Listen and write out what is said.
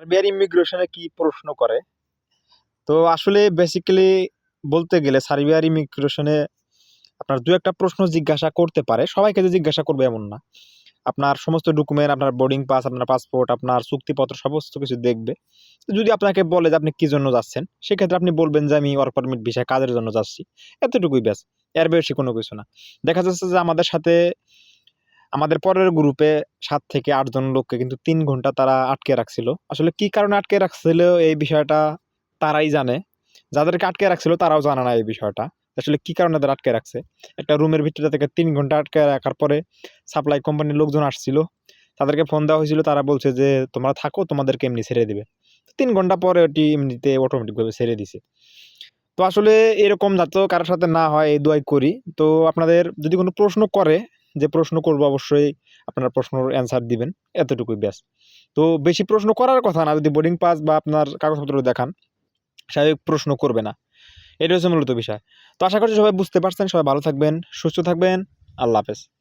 সার্বিয়ার ইমিগ্রেশনে কি প্রশ্ন করে? তো আসলে বেসিক্যালি বলতে গেলে সার্বিয়ার ইমিগ্রেশনে আপনার দু একটা প্রশ্ন জিজ্ঞাসা করতে পারে, সবাইকে যে জিজ্ঞাসা করবে এমন না। আপনার সমস্ত ডকুমেন্ট আপনার বোর্ডিং পাস আপনার পাসপোর্ট আপনার চুক্তিপত্র, সমস্ত কিছু দেখবে। যদি আপনাকে বলে যে আপনি কী জন্য যাচ্ছেন, সেক্ষেত্রে আপনি বলবেন যে আমি ওয়ার্ক পারমিট ভিসা কাজের জন্য যাচ্ছি। এতটুকুই ব্যাস, এর বেশি কোনো কিছু না। দেখা যাচ্ছে যে আমাদের সাথে আমাদের পরের গ্রুপে সাত থেকে আটজন লোককে কিন্তু তিন ঘণ্টা তারা আটকে রাখছিল। আসলে কি কারণে আটকে রাখছিল এই বিষয়টা তারাই জানে। যাদেরকে আটকে রাখছিল তারাও জানে না এই বিষয়টা। আসলে কি কারণে তারা আটকে রাখছে? একটা রুমের ভিতরে থেকে তিন ঘণ্টা আটকে রাখার পরে সাপ্লাই কোম্পানির লোকজন আসছিল। তাদেরকে ফোন দেওয়া হয়েছিল, তারা বলছে যে, তোমরা থাকো, তোমাদেরকে এমনি ছেড়ে দিবে। তিন ঘণ্টা পরে ওটি এমনিতে অটোমেটিকভাবে ছেড়ে দিছে। তো আসলে এরকম যাতে কারোর সাথে না হয়, এই দোয়াই করি। তো আপনাদের যদি কোনো প্রশ্ন করে যে প্রশ্ন করব অবশ্যই আপনার প্রশ্নর অ্যান্সার দিবেন। এতটুকুই ব্যাস। তো বেশি প্রশ্ন করার কথা না, যদি বোর্ডিং পাস বা আপনার কাগজপত্র দেখান, স্বাভাবিক প্রশ্ন করবে না। এটা হচ্ছে মূলত বিষয়। তো আশা করছি সবাই বুঝতে পারছেন, সবাই ভালো থাকবেন, সুস্থ থাকবেন, আল্লাহ হাফেজ।